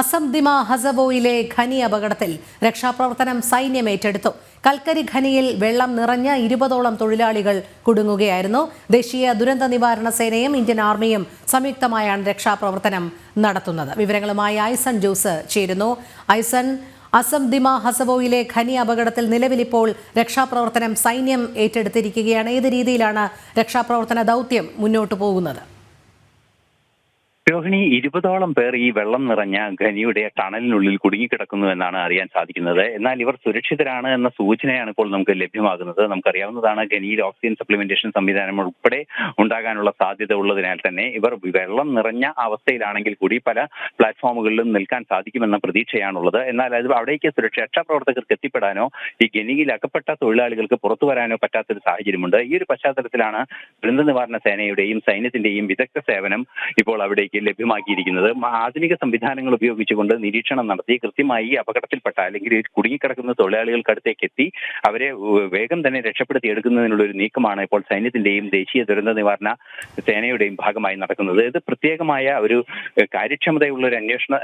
അസംദിമ ഹസബോയിലെ ഖനി അപകടത്തിൽ രക്ഷാപ്രവർത്തനം സൈന്യം ഏറ്റെടുത്തു. കൽക്കരി ഖനിയിൽ വെള്ളം നിറഞ്ഞ ഇരുപതോളം തൊഴിലാളികൾ കുടുങ്ങുകയായിരുന്നു. ദേശീയ ദുരന്ത നിവാരണ സേനയും ഇന്ത്യൻ ആർമിയും സംയുക്തമായാണ് രക്ഷാപ്രവർത്തനം നടത്തുന്നത്. വിവരങ്ങളുമായി ഐസൺ ജോസ് ചേരുന്നു. ഐസൺ അസംദിമ ഹസബോയിലെ ഖനി അപകടത്തിൽ നിലവിലിപ്പോൾ രക്ഷാപ്രവർത്തനം സൈന്യം ഏറ്റെടുത്തിരിക്കുകയാണ്. ഏത് രീതിയിലാണ് രക്ഷാപ്രവർത്തന ദൗത്യം മുന്നോട്ട് പോകുന്നത്? രോഹിണി ഇരുപതോളം പേർ ഈ വെള്ളം നിറഞ്ഞ ഖനിയുടെ ടണലിനുള്ളിൽ കുടുങ്ങിക്കിടക്കുന്നു എന്നാണ് അറിയാൻ സാധിക്കുന്നത്. എന്നാൽ ഇവർ സുരക്ഷിതരാണ് എന്ന സൂചനയാണ് ഇപ്പോൾ നമുക്ക് ലഭ്യമാകുന്നത്. നമുക്കറിയാവുന്നതാണ് ഖനിയിൽ ഓക്സിജൻ സപ്ലിമെന്റേഷൻ സംവിധാനം ഉൾപ്പെടെ ഉണ്ടാകാനുള്ള സാധ്യത ഉള്ളതിനാൽ തന്നെ ഇവർ വെള്ളം നിറഞ്ഞ അവസ്ഥയിലാണെങ്കിൽ കൂടി പല പ്ലാറ്റ്ഫോമുകളിലും നിൽക്കാൻ സാധിക്കുമെന്ന പ്രതീക്ഷയാണുള്ളത്. എന്നാൽ അത് അവിടേക്ക് സുരക്ഷ രക്ഷാപ്രവർത്തകർക്ക് എത്തിപ്പെടാനോ ഈ ഖനിയിൽ അകപ്പെട്ട തൊഴിലാളികൾക്ക് പുറത്തു വരാനോ പറ്റാത്തൊരു സാഹചര്യമുണ്ട്. ഈ ഒരു പശ്ചാത്തലത്തിലാണ് ദുരന്ത നിവാരണ സേനയുടെയും സൈന്യത്തിന്റെയും വിദഗ്ധ സേവനം ഇപ്പോൾ അവിടേക്ക് ലഭ്യമാക്കിയിരിക്കുന്നത്. ആധുനിക സംവിധാനങ്ങൾ ഉപയോഗിച്ചുകൊണ്ട് നിരീക്ഷണം നടത്തി കൃത്യമായി അപകടത്തിൽപ്പെട്ട അല്ലെങ്കിൽ കുടുങ്ങിക്കിടക്കുന്ന കുടുങ്ങിക്കിടക്കുന്ന തൊഴിലാളികൾക്കടുത്തേക്ക് എത്തി അവരെ വേഗം തന്നെ രക്ഷപ്പെടുത്തി എടുക്കുന്നതിനുള്ള ഒരു നീക്കമാണ് ഇപ്പോൾ സൈന്യത്തിന്റെയും ദേശീയ ദുരന്ത നിവാരണ സേനയുടെയും ഭാഗമായി നടക്കുന്നത്. ഇത് പ്രത്യേകമായ ഒരു കാര്യക്ഷമതയുള്ള ഒരു അന്വേഷണ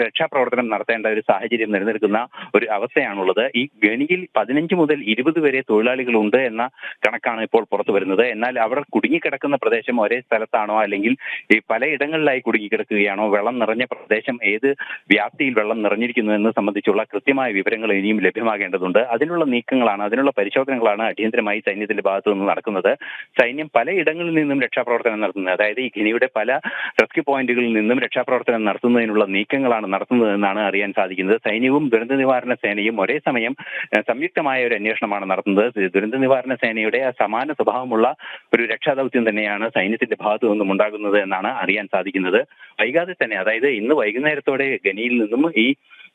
രക്ഷാപ്രവർത്തനം നടത്തേണ്ട ഒരു സാഹചര്യം നിലനിൽക്കുന്ന ഒരു അവസ്ഥയാണുള്ളത്. ഈ ഗണിയിൽ പതിനഞ്ച് മുതൽ ഇരുപത് വരെ തൊഴിലാളികളുണ്ട് എന്ന കണക്കാണ് ഇപ്പോൾ പുറത്തു വരുന്നത് എന്നാൽ അവർ കുടുങ്ങിക്കിടക്കുന്ന പ്രദേശം ഒരേ സ്ഥലത്താണോ അല്ലെങ്കിൽ ഈ പലയിടങ്ങളിലായി കുടുങ്ങിക്കിടക്കുകയാണോ വെള്ളം നിറഞ്ഞ പ്രദേശം ഏത് വ്യാപ്തിയിൽ വെള്ളം നിറഞ്ഞിരിക്കുന്നു എന്ന് സംബന്ധിച്ചുള്ള കൃത്യമായ വിവരങ്ങൾ ഇനിയും ലഭ്യമാകേണ്ടതുണ്ട്. അതിനുള്ള നീക്കങ്ങളാണ് അതിനുള്ള പരിശോധനകളാണ് അടിയന്തരമായി സൈന്യത്തിന്റെ ഭാഗത്തു നിന്ന് നടക്കുന്നത്. സൈന്യം പലയിടങ്ങളിൽ നിന്നും രക്ഷാപ്രവർത്തനം നടത്തുന്നത് അതായത് ഈ ഖനിയുടെ പല റെസ്ക്യൂ പോയിന്റുകളിൽ നിന്നും രക്ഷാപ്രവർത്തനം നടത്തുന്നതിനുള്ള നീക്കങ്ങളാണ് നടത്തുന്നതെന്നാണ് അറിയാൻ സാധിക്കുന്നത്. സൈന്യവും ദുരന്ത നിവാരണ സേനയും ഒരേ സമയം സംയുക്തമായ ഒരു അന്വേഷണമാണ് നടത്തുന്നത്. ദുരന്ത നിവാരണ സേനയുടെ സമാന സ്വഭാവമുള്ള ഒരു രക്ഷാദൗത്യം തന്നെയാണ് സൈന്യത്തിന്റെ ഭാഗത്തു നിന്നും ഉണ്ടാകുന്നത് എന്നാണ് അറിയാൻ സാധിക്കുന്നത്. വൈകാതെ തന്നെ അതായത് ഇന്ന് വൈകുന്നേരത്തോടെ ഗനിയിൽ നിന്നും ഈ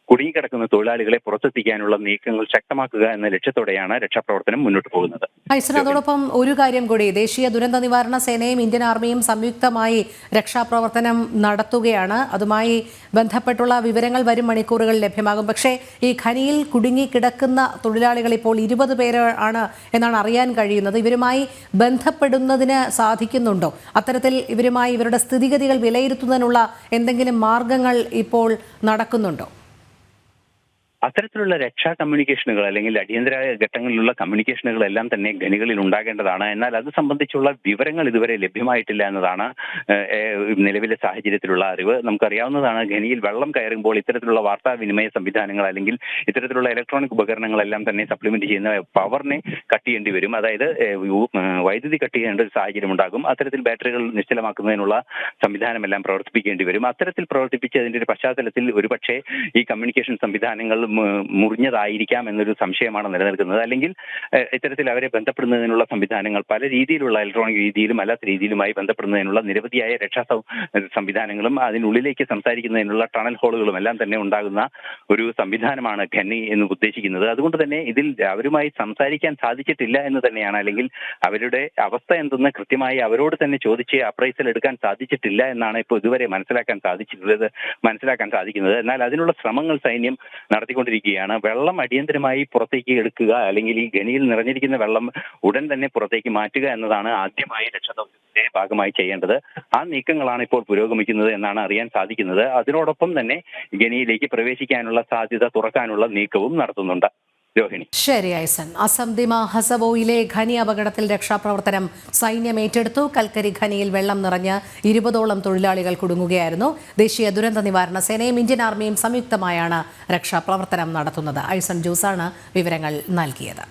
കുടുങ്ങിക്കിടക്കുന്ന തൊഴിലാളികളെ പുറത്തെത്തിക്കാനുള്ള നീക്കങ്ങൾ ശക്തമാക്കുക എന്ന ലക്ഷ്യത്തോടെയാണ് രക്ഷാപ്രവർത്തനം മുന്നോട്ട് പോകുന്നത്. അതോടൊപ്പം ഒരു കാര്യം കൂടി. ദേശീയ ദുരന്ത നിവാരണ സേനയും ഇന്ത്യൻ ആർമിയും സംയുക്തമായി രക്ഷാപ്രവർത്തനം നടത്തുകയാണ്. അതുമായി ബന്ധപ്പെട്ടുള്ള വിവരങ്ങൾ വരും മണിക്കൂറുകളിൽ ലഭ്യമാകും. പക്ഷേ ഈ ഖനിയിൽ കുടുങ്ങിക്കിടക്കുന്ന തൊഴിലാളികൾ ഇപ്പോൾ ഇരുപത് പേരാണ് എന്നാണ് അറിയാൻ കഴിയുന്നത്. ഇവരുമായി ബന്ധപ്പെടുന്നതിന് സാധിക്കുന്നുണ്ടോ? അത്തരത്തിൽ ഇവരുമായി ഇവരുടെ സ്ഥിതിഗതികൾ വിലയിരുത്തുന്നതിനുള്ള എന്തെങ്കിലും മാർഗങ്ങൾ ഇപ്പോൾ നടക്കുന്നുണ്ടോ? അത്തരത്തിലുള്ള രക്ഷാ കമ്മ്യൂണിക്കേഷനുകൾ അല്ലെങ്കിൽ അടിയന്തര ഘട്ടങ്ങളിലുള്ള കമ്മ്യൂണിക്കേഷനുകൾ എല്ലാം തന്നെ ഖനികളിൽ ഉണ്ടാകേണ്ടതാണ്. എന്നാൽ അത് സംബന്ധിച്ചുള്ള വിവരങ്ങൾ ഇതുവരെ ലഭ്യമായിട്ടില്ല എന്നതാണ് നിലവിലെ സാഹചര്യത്തിലുള്ള അറിവ്. നമുക്കറിയാവുന്നതാണ് ഖനിയിൽ വെള്ളം കയറുമ്പോൾ ഇത്തരത്തിലുള്ള വാർത്താവിനിമയ സംവിധാനങ്ങൾ അല്ലെങ്കിൽ ഇത്തരത്തിലുള്ള ഇലക്ട്രോണിക് ഉപകരണങ്ങളെല്ലാം തന്നെ സപ്ലിമെന്റ് ചെയ്യുന്ന പവറിനെ കട്ട് ചെയ്യേണ്ടി വരും. അതായത് വൈദ്യുതി കട്ട് ചെയ്യേണ്ട ഒരു സാഹചര്യം ഉണ്ടാകും. അത്തരത്തിൽ ബാറ്ററികൾ നിശ്ചലമാക്കുന്നതിനുള്ള സംവിധാനമെല്ലാം പ്രവർത്തിപ്പിക്കേണ്ടി വരും. അത്തരത്തിൽ പ്രവർത്തിപ്പിച്ചതിന്റെ ഒരു പശ്ചാത്തലത്തിൽ ഒരുപക്ഷെ ഈ കമ്മ്യൂണിക്കേഷൻ സംവിധാനങ്ങൾ മുറിഞ്ഞതായിരിക്കാം എന്നൊരു സംശയമാണ് നിലനിൽക്കുന്നത്. അല്ലെങ്കിൽ ഇത്തരത്തിൽ അവരെ ബന്ധപ്പെടുന്നതിനുള്ള സംവിധാനങ്ങൾ പല രീതിയിലുള്ള ഇലക്ട്രോണിക് രീതിയിലും അല്ലാത്ത രീതിയിലുമായി ബന്ധപ്പെടുന്നതിനുള്ള നിരവധിയായ രക്ഷാ സംവിധാനങ്ങളും അതിനുള്ളിലേക്ക് സംസാരിക്കുന്നതിനുള്ള ടണൽ ഹോളുകളും എല്ലാം തന്നെ ഉണ്ടാകുന്ന ഒരു സംവിധാനമാണ് ഖന്നി എന്ന് ഉദ്ദേശിക്കുന്നത്. അതുകൊണ്ട് തന്നെ ഇതിൽ അവരുമായി സംസാരിക്കാൻ സാധിച്ചിട്ടില്ല എന്ന് തന്നെയാണ്. അല്ലെങ്കിൽ അവരുടെ അവസ്ഥ എന്തെന്ന് കൃത്യമായി അവരോട് തന്നെ ചോദിച്ച് അപ്രൈസൽ എടുക്കാൻ സാധിച്ചിട്ടില്ല എന്നാണ് ഇപ്പോൾ ഇതുവരെ മനസ്സിലാക്കാൻ സാധിച്ചിട്ടുള്ളത് മനസ്സിലാക്കാൻ സാധിക്കുന്നത്. എന്നാൽ അതിനുള്ള ശ്രമങ്ങൾ സൈന്യം നടത്തിക്കൊണ്ടിരിക്കുകയാണ് വെള്ളം അടിയന്തരമായി പുറത്തേക്ക് എടുക്കുക അല്ലെങ്കിൽ ഈ ഖനിയിൽ നിറഞ്ഞിരിക്കുന്ന വെള്ളം ഉടൻ തന്നെ പുറത്തേക്ക് മാറ്റുക എന്നതാണ് ആദ്യമായി രക്ഷാദൗത്യത്തിന്റെ ഭാഗമായി ചെയ്യേണ്ടത്. ആ നീക്കങ്ങളാണ് ഇപ്പോൾ പുരോഗമിക്കുന്നത് എന്നാണ് അറിയാൻ സാധിക്കുന്നത്. അതിനോടൊപ്പം തന്നെ ഖനിയിലേക്ക് പ്രവേശിക്കാനുള്ള സാധ്യത തുറക്കാനുള്ള നീക്കവും നടത്തുന്നുണ്ട്. രോഹിണി. ശരി ഐസൻ. അസംദിമ ഹസബോയിലെ ഖനി അപകടത്തിൽ രക്ഷാപ്രവർത്തനം സൈന്യം ഏറ്റെടുത്തു. കൽക്കരി ഖനിയിൽ വെള്ളം നിറഞ്ഞ് ഇരുപതോളം തൊഴിലാളികൾ കുടുങ്ങുകയായിരുന്നു. ദേശീയ ദുരന്ത നിവാരണ സേനയും ഇന്ത്യൻ ആർമിയും സംയുക്തമായാണ് രക്ഷാപ്രവർത്തനം നടത്തുന്നത്. ഐസൺ ജോസാണ് വിവരങ്ങൾ നൽകിയത്.